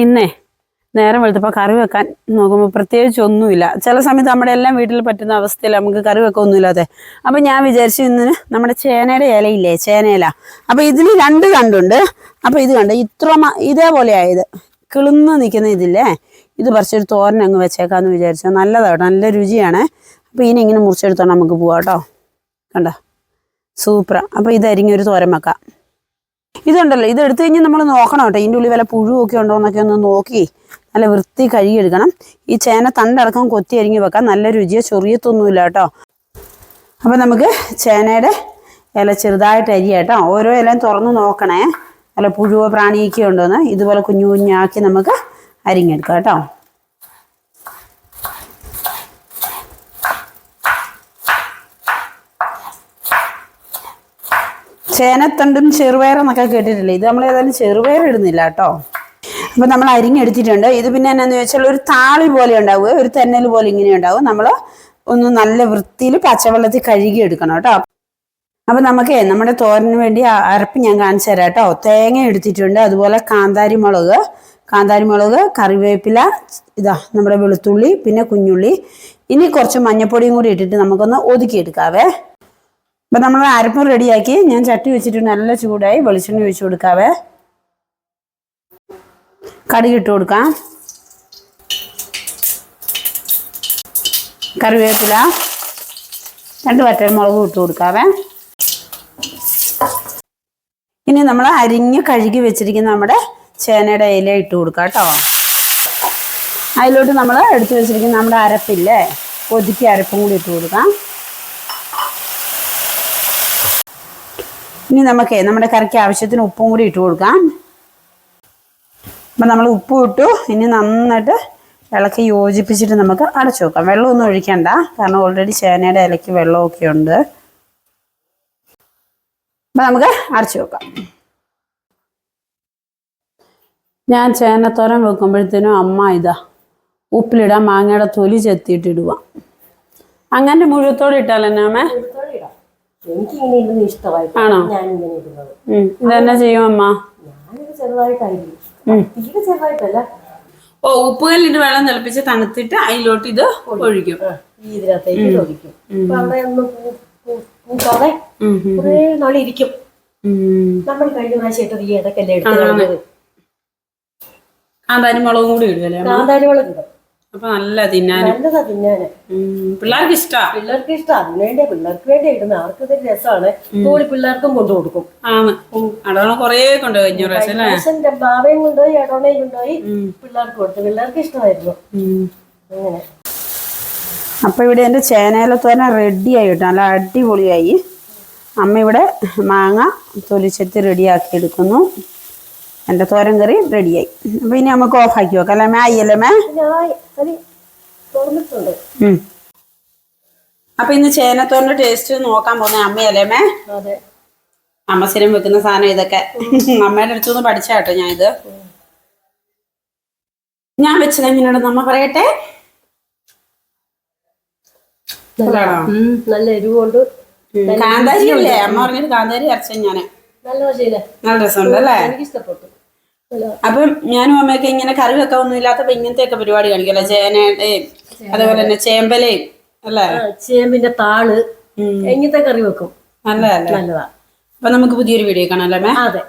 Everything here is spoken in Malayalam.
ഇന്നേ നേരം വെളുത്തപ്പോൾ കറി വെക്കാൻ നോക്കുമ്പോൾ പ്രത്യേകിച്ച് ഒന്നുമില്ല. ചില സമയത്ത് നമ്മുടെ എല്ലാം വീട്ടിൽ പറ്റുന്ന അവസ്ഥയിൽ നമുക്ക് കറി വെക്കുക ഒന്നുമില്ലാതെ അപ്പം ഞാൻ വിചാരിച്ചു ഇന്ന് നമ്മുടെ ചേനയുടെ ഇലയില്ലേ ചേനയില. അപ്പം ഇതിന് രണ്ട് കണ്ടുണ്ട്. അപ്പം ഇത് കണ്ട് ഇത്ര ഇതേപോലെ ആയത് കിളുന്ന് നിൽക്കുന്ന ഇതില്ലേ ഇത് പറിച്ചൊരു തോരൻ അങ്ങ് വെച്ചേക്കാന്ന് വിചാരിച്ചു. നല്ലതാണ് നല്ല രുചിയാണ്. അപ്പം ഇനി ഇങ്ങനെ മുറിച്ചെടുത്തോണ്ട് നമുക്ക് പോവാം കേട്ടോ കണ്ടോ? സൂപ്പറാണ് അപ്പം ഇത് ഒരു തോരൻ വെക്കാം. ഇതുണ്ടല്ലോ ഇത് എടുത്തു കഴിഞ്ഞാൽ നമ്മൾ നോക്കണം കേട്ടോ. ഇതിന്റെ ഉള്ളിൽ വല്ല പുഴുവൊക്കെ ഉണ്ടോ എന്നൊക്കെ ഒന്ന് നോക്കി നല്ല വൃത്തി കഴുകിയെടുക്കണം ഈ ചേന തണ്ടടക്കം കൊത്തി അരിഞ്ഞ് വെക്കാം. നല്ല രുചിയോ ചൊറിയത്തൊന്നുമില്ല കേട്ടോ. അപ്പം നമുക്ക് ചേനയുടെ ഇല ചെറുതായിട്ട് അരിയാം കേട്ടോ. ഓരോ ഇലയും തുറന്ന് നോക്കണേ. നല്ല പുഴുവോ പ്രാണിയൊക്കെ ഉണ്ടോയെന്ന് ഇതുപോലെ കുഞ്ഞു കുഞ്ഞാക്കി നമുക്ക് അരിഞ്ഞെടുക്കാം കേട്ടോ. ചേനത്തണ്ടും ചെറുപയറെന്നൊക്കെ കേട്ടിട്ടില്ലേ? ഇത് നമ്മൾ ഏതായാലും ചെറുപയർ ഇടുന്നില്ല കേട്ടോ. അപ്പം നമ്മൾ അരിഞ്ഞെടുത്തിട്ടുണ്ട് ഇത് പിന്നെ എന്നാന്ന് വെച്ചാൽ ഒരു താളി പോലെ ഉണ്ടാവുക. ഒരു തെന്നൽ പോലെ ഇങ്ങനെ ഉണ്ടാവും. നമ്മൾ ഒന്ന് നല്ല വൃത്തിയിൽ പച്ചവെള്ളത്തിൽ കഴുകി എടുക്കണം കേട്ടോ. അപ്പം നമുക്ക് നമ്മുടെ തോരന് വേണ്ടി അരപ്പ് ഞാൻ കാണിച്ചു തരാം കേട്ടോ. തേങ്ങ എടുത്തിട്ടുണ്ട്. അതുപോലെ കാന്താരി മുളക് കാന്താരി മുളക് കറിവേപ്പില ഇതാ നമ്മുടെ വെളുത്തുള്ളി പിന്നെ കുഞ്ഞുള്ളി. ഇനി കുറച്ച് മഞ്ഞപ്പൊടിയും കൂടി ഇട്ടിട്ട് നമുക്കൊന്ന് ഒതുക്കിയെടുക്കാവേ അപ്പം നമ്മൾ അരപ്പ് റെഡിയാക്കി. ഞാൻ ചട്ടി വെച്ചിട്ട് നല്ല ചൂടായി വെളിച്ചെണ്ണ ഒഴിച്ചു കൊടുക്കാവേ. കടുക് ഇട്ട് കൊടുക്കാം. കറിവേപ്പില. രണ്ട് വറ്റൽമുളകും ഇട്ട് കൊടുക്കാവേ. ഇനി നമ്മൾ അരിഞ്ഞ് കഴുകി വെച്ചിരിക്കുന്ന നമ്മുടെ ചേനയുടെ ഇല ഇട്ട് കൊടുക്കാം കേട്ടോ. അതിലോട്ട് നമ്മൾ എടുത്തു വെച്ചിരിക്കുന്ന നമ്മുടെ അരപ്പില്ലേ? ഒതുക്കി അരപ്പും കൂടി ഇട്ട് കൊടുക്കാം. ഇനി നമുക്ക് നമ്മുടെ കറിക്ക് ആവശ്യത്തിന് ഉപ്പും കൂടി ഇട്ട് കൊടുക്കാം. അപ്പം നമ്മൾ ഉപ്പ് ഇട്ടു. ഇനി നന്നായിട്ട് ഇളക്കി യോജിപ്പിച്ചിട്ട് നമുക്ക് അടച്ചു വെക്കാം. വെള്ളമൊന്നും ഒഴിക്കണ്ട. കാരണം ഓൾറെഡി ചേനയുടെ ഇലയ്ക്ക് വെള്ളമൊക്കെ ഉണ്ട്. അപ്പം നമുക്ക് അടച്ചു വെക്കാം. ഞാൻ ചേനത്തോരൻ വെക്കുമ്പോഴത്തേനും അമ്മ ഇതാ ഉപ്പിലിടാൻ മാങ്ങയുടെ തൊലി ചെത്തിയിട്ടിടുക അങ്ങനെ മുഴുവത്തോടെ ഇട്ടാൽ എന്നാ അമ്മേ? എനിക്ക് ഇങ്ങനെ ഇടുന്നത് ഇഷ്ടമായിട്ട് ഞാൻ ഇങ്ങനെ ഇടുന്നത് ഇതെന്നെ ചെയ്യും അമ്മ? ഞാനിത് ചെറുതായിട്ടായിരിക്കും. തീരെ ചെറുതായിട്ടല്ല. ഓ ഉപ്പുകല്ലിട്ട് വെള്ളം തിളപ്പിച്ച് തണുത്തിട്ട് അതിലോട്ട് ഇത് ഒഴിക്കും. ഈ ഇതിനകത്തേക്ക് ഇത് ഒഴിക്കും. അപ്പൊ അവിടെ ഒന്ന് പൂക്കാതെ കുറേ ഉം. നമ്മൾ കഴിഞ്ഞ പ്രാവശ്യം ഇട്ടത് ഈ ഇടക്കല്ലേ എടുത്ത് കളഞ്ഞത്? കാന്താരി മുളകും കൂടി അമ്മ? കാന്താരി മുളക് ഇടും. അപ്പൊ നല്ല തിന്നാനും. നല്ലതാ തിന്നാന്. പിള്ളേർക്ക് ഇഷ്ടാ? പിള്ളേർക്ക് ഇഷ്ടം. അതിന് വേണ്ടി പിള്ളേർക്ക് വേണ്ടി ഇടുന്ന. അവർക്ക് ഇതൊരു രസമാണ് സ്കൂളിൽ പിള്ളേർക്കും കൊണ്ടു കൊടുക്കും. ആണ്. അടവണം കൊറേ കൊണ്ട് കഴിഞ്ഞ പ്രാവശ്യം അല്ലേ? പ്രാവശ്യം ബാബയും കൊണ്ടുപോയി എടോണയും കൊണ്ടുപോയി പിള്ളേർക്ക് കൊടുത്തു. പിള്ളേർക്ക് ഇഷ്ടമായിരുന്നു. ഉം. അങ്ങനെ. അപ്പൊ ഇവിടെ എന്റെ ചേനയിലത്തോരൻ റെഡിയായി കിട്ടും. നല്ല അടിപൊളിയായി. അമ്മ ഇവിടെ മാങ്ങ തൊലിച്ചെത്തി റെഡിയാക്കി എടുക്കുന്നു. എന്റെ തോരൻ കറി റെഡിയായി. അപ്പൊ ഇനി നമുക്ക് ഓഫ് ആക്കി വെക്കാം അല്ലേ മേ? ആയില്ലേ മേ? അപ്പൊ ഇന്ന് ചേനത്തോറിന്റെ ടേസ്റ്റ് നോക്കാൻ പോകുന്ന അമ്മയല്ലേ മേ? അമ്മ സ്ഥിരം വെക്കുന്ന സാധനം ഇതൊക്കെ. അമ്മയുടെ അടുത്തുനിന്ന് പഠിച്ചാട്ടോ ഞാൻ ഇത് ഞാൻ വെച്ചത് എങ്ങനെയുണ്ടെന്ന് അമ്മ പറയട്ടെ. നല്ല എരിവുണ്ട്. കാന്താരി അല്ലേ അമ്മ പറഞ്ഞിട്ട് കാന്താരി അരച്ച ഞാൻ നല്ല രസമുണ്ട് അല്ലേ? എനിക്ക് ഇഷ്ടപ്പെട്ടു അപ്പം ഞാനും അമ്മയൊക്കെ ഇങ്ങനെ കറി വെക്കാൻ ഒന്നും ഇല്ലാത്തപ്പോ ഇങ്ങനത്തെ ഒക്കെ പരിപാടി കാണിക്കല്ലോ ചേനയുടെയും അതേപോലെ തന്നെ ചേമ്പലയും അല്ലേ? ചേമ്പിന്റെ താൾ ഇങ്ങനത്തെ കറി വെക്കും? നല്ലതല്ലേ? നല്ലതാ. അപ്പൊ നമുക്ക് പുതിയൊരു വീഡിയോ കാണാം അല്ലേ അതെ.